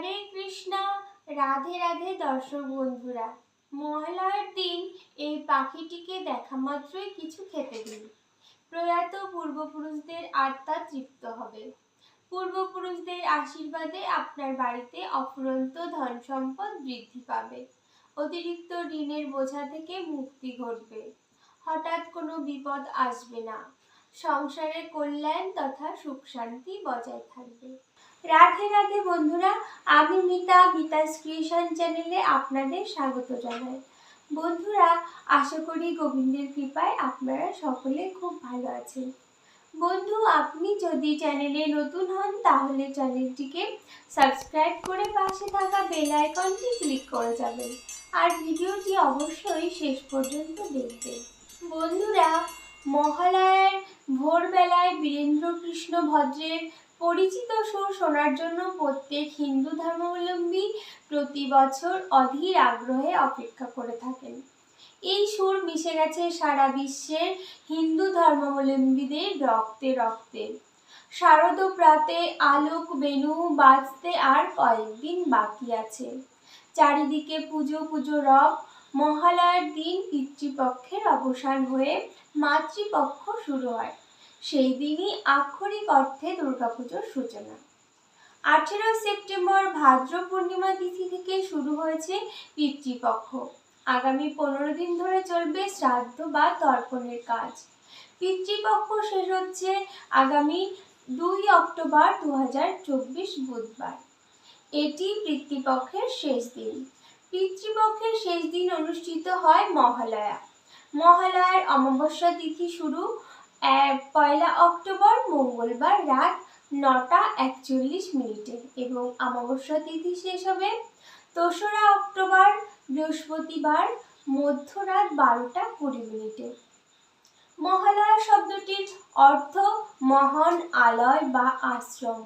হরে কৃষ্ণ। রাধে রাধে দর্শক বন্ধুরা, মহালয়ার দিন এই পাখিটিকে দেখা মাত্রই কিছু খেতে দিন। প্রয়াত পূর্বপুরুষদের আত্মা তৃপ্ত হবে। পূর্বপুরুষদের আশীর্বাদে আপনার বাড়িতে অফুরন্ত ধন সম্পদ বৃদ্ধি পাবে। অতিরিক্ত ঋণের বোঝা থেকে মুক্তি ঘটবে। হঠাৎ কোনো বিপদ আসবে না। সংসারে কল্যাণ তথা সুখ শান্তি বজায় থাকবে। রাধে রাধে বন্ধুরা, আমি মিতা, মিতাস ক্রিয়েশন চ্যানেলে আপনাদের স্বাগত জানাই। বন্ধুরা, আশা করি গোবিন্দের কৃপায় আপনারা সকলে খুব ভালো আছেন। বন্ধু, আপনি যদি চ্যানেলে নতুন হন, তাহলে চ্যানেলটিকে সাবস্ক্রাইব করে পাশে থাকা বেল আইকনটি ক্লিক করে যাবেন। আর ভিডিওটি অবশ্যই শেষ পর্যন্ত দেখবেন। বন্ধুরা মহালয়ার ভোরবেলায় বীরেন্দ্র কৃষ্ণ ভদ্রের পরিচিত সুর শোনার জন্য প্রত্যেক হিন্দু ধর্মাবলম্বী প্রতি বছর অধীর আগ্রহে অপেক্ষা করে থাকেন। এই সুর মিশে গেছে সারা বিশ্বের হিন্দু ধর্মাবলম্বীদের রক্তে রক্তে। শারদ প্রাতে আলোক বেনু বাজতে আর কয়েকদিন বাকি আছে। চারিদিকে পুজো পুজো রব মহালয়ার দিন পিতৃপক্ষের অবসান হয়ে মাতৃপক্ষ শুরু হয়। সেই দিনই আক্ষরিক অর্থে দুর্গাপুজোর সূচনা। আঠেরো সেপ্টেম্বর ভাদ্র পূর্ণিমা তিথি থেকে শুরু হয়েছে পিতৃপক্ষ। আগামী পনেরো দিন ধরে চলবে শ্রাদ্ধ বা তর্পণের কাজ। পিতৃপক্ষ শেষ হচ্ছে আগামী দুই অক্টোবর দু বুধবার। এটি পিতৃপক্ষের শেষ দিন। পিতৃপক্ষের শেষ দিন অনুষ্ঠিত হয় মহালয়া। মহালয়ার অমাবস্যা তিথি শুরু পয়লা অক্টোবর মঙ্গলবার রাত নটা একচল্লিশ মিনিটে এবং অমাবস্যা তিথি শেষ হবে দোসরা অক্টোবর বৃহস্পতিবার মধ্যরাত বারোটা কুড়ি মিনিটে। মহালয়া শব্দটির অর্থ মহান আলয় বা আশ্রম।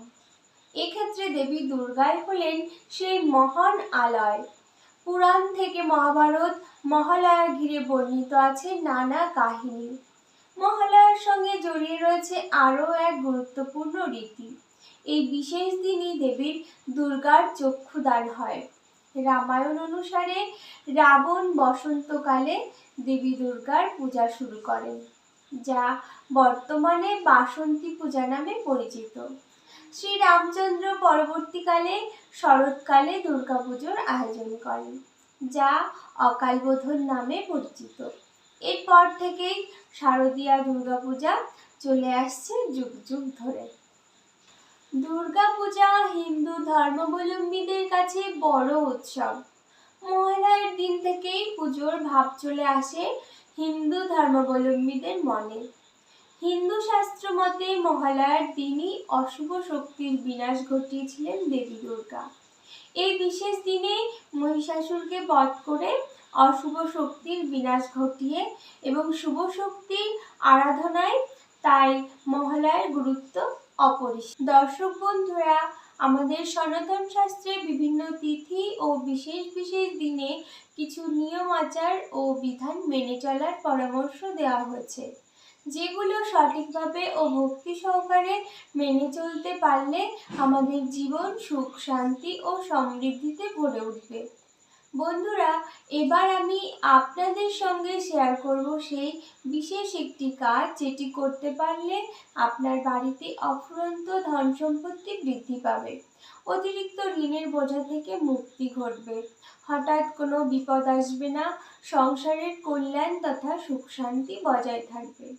এক্ষেত্রে দেবী দুর্গাই হলেন সেই মহান আলয়। পুরাণ থেকে মহাভারত, মহালয়া ঘিরে বর্ণিত আছে নানা কাহিনী। মহালয়ার সঙ্গে জড়িয়ে রয়েছে আরও এক গুরুত্বপূর্ণ রীতি। এই বিশেষ দিনই দেবীর দুর্গার চক্ষুদান হয়। রামায়ণ অনুসারে রাবণ বসন্তকালে দেবী দুর্গার পূজা শুরু করেন, যা বর্তমানে বাসন্তী পূজা নামে পরিচিত। শ্রী রামচন্দ্র পরবর্তীকালে শরৎকালে দুর্গাপুজোর আয়োজন করেন, যা অকালবোধন নামে পরিচিত। এরপর থেকেই শারদীয়া দুর্গাপূজা চলে আসছে যুগ যুগ ধরে। দুর্গাপূজা হিন্দু ধর্মাবলম্বীদের কাছে বড় উৎসব। মহালয়ার দিন থেকেই পুজোর ভাব চলে আসে হিন্দু ধর্মাবলম্বীদের মনে। হিন্দু শাস্ত্র মতে মহালয়ার দিনই অশুভ শক্তির বিনাশ ঘটিয়েছিলেন দেবী দুর্গা। এই বিশেষ দিনে মহিষাসুরকে বধ করে অশুভ শক্তির বিনাশ ঘটিয়ে এবং শুভ শক্তির আরাধনায় তাই মহালয়ার গুরুত্ব অপরিসীম। দর্শক বন্ধুরা, আমাদের সনাতন শাস্ত্রে বিভিন্ন তিথি ও বিশেষ বিশেষ দিনে কিছু নিয়ম, আচার ও বিধান মেনে চলার পরামর্শ দেওয়া হয়েছে। যেগুলো সঠিকভাবে ও ভক্তি সহকারে মেনে চলতে পারলে আমাদের জীবন সুখ, শান্তি ও সমৃদ্ধিতে ভরে উঠবে। বন্ধুরা, এবার আমি আপনাদের সঙ্গে শেয়ার করব সেই বিশেষ একটি কাজ যেটি করতে পারলে আপনার বাড়িতে অফুরন্ত ধন সম্পত্তি বৃদ্ধি পাবে। অতিরিক্ত ঋণের বোঝা থেকে মুক্তি ঘটবে। হঠাৎ কোনো বিপদ আসবে না, সংসারের কল্যাণ তথা সুখ শান্তি বজায় থাকবে।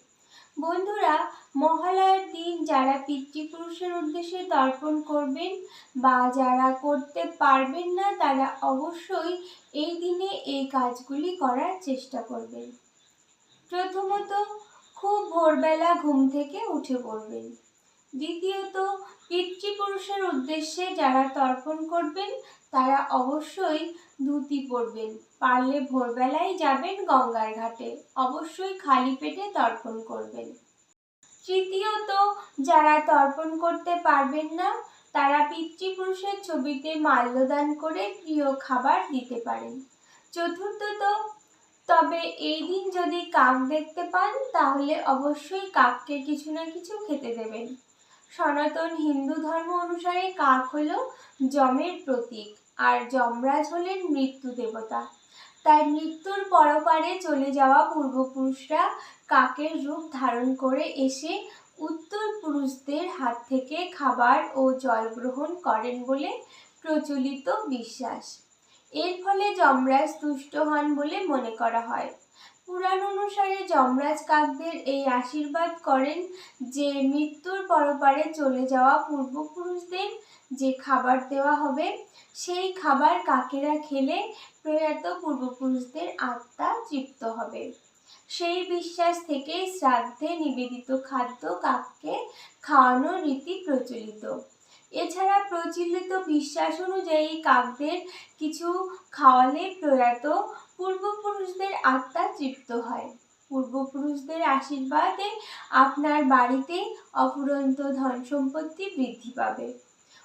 বন্ধুরা, মহালয়ার দিন যারা পিতৃপুরুষের উদ্দেশ্যে তর্পণ করবেন বা যারা করতে পারবেন না, তারা অবশ্যই এই দিনে এই কাজগুলি করার চেষ্টা করবেন। প্রথমত, খুব ভোরবেলা ঘুম থেকে উঠে পড়বেন। দ্বিতীয়ত, পিতৃপুরুষের উদ্দেশ্যে যারা তর্পণ করবেন, তারা অবশ্যই ধুতি পরবেন। পারলে ভোরবেলায় যাবেন গঙ্গার ঘাটে। অবশ্যই খালি পেটে তর্পণ করবেন। তৃতীয়ত, যারা তর্পণ করতে পারবেন না, তারা পিতৃপুরুষের ছবিতে মাল্যদান করে প্রিয় খাবার দিতে পারেন। চতুর্থত, তবে এই দিন যদি কাক দেখতে পান, তাহলে অবশ্যই কাককে কিছু না কিছু খেতে দেবেন। সনাতন হিন্দু ধর্ম অনুসারে কাক হল যমের প্রতীক আর যমরাজ হলেন মৃত্যু দেবতা। তাই মৃত্যুর পরপারে চলে যাওয়া পূর্বপুরুষরা কাকের রূপ ধারণ করে এসে উত্তর পুরুষদের হাত থেকে খাবার ও জল গ্রহণ করেন বলে প্রচলিত বিশ্বাস। এর ফলে যমরাজ তুষ্ট হন বলে মনে করা হয়। পুরাণ অনুসারে যমরাজ কাকদের এই আশীর্বাদ করেন যে মৃত্যুর পরপারে চলে যাওয়া পূর্বপুরুষদের যে খাবার দেওয়া হবে, সেই খাবার কাকেরা খেলে প্রয়াত পূর্বপুরুষদের আত্মা তৃপ্ত হবে। সেই বিশ্বাস থেকেই শ্রাদ্ধে নিবেদিত খাদ্য কাককে খাওয়ানোর রীতি প্রচলিত। এছাড়া প্রচলিত বিশ্বাস অনুযায়ী কাকদের কিছু খাওয়ালে প্রয়াত পূর্বপুরুষদের আত্মা তৃপ্ত হয়। পূর্বপুরুষদের আশীর্বাদে আপনার বাড়িতে অফুরন্ত ধন সম্পত্তি বৃদ্ধি পাবে।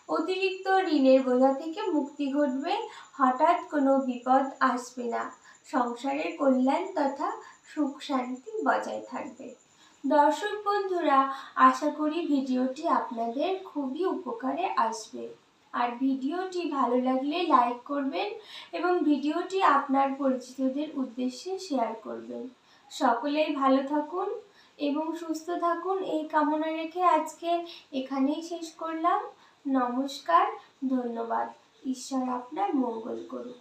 অতিরিক্ত ঋণের বোঝা থেকে মুক্তি ঘটবে। হঠাৎ কোনো বিপদ আসবে না। সংসারের কল্যাণ তথা সুখ শান্তি বজায় থাকবে। দর্শক বন্ধুরা, আশা করি ভিডিওটি আপনাদের খুবই উপকারে আসবে। আর ভিডিওটি ভালো লাগলে লাইক করবেন এবং ভিডিওটি আপনার পরিচিতদের উদ্দেশ্যে শেয়ার করবেন। সকলেই ভালো থাকুন এবং সুস্থ থাকুন এই কামনা রেখে আজকে এখানেই শেষ করলাম। নমস্কার, ধন্যবাদ। ঈশ্বর আপনার মঙ্গল করুন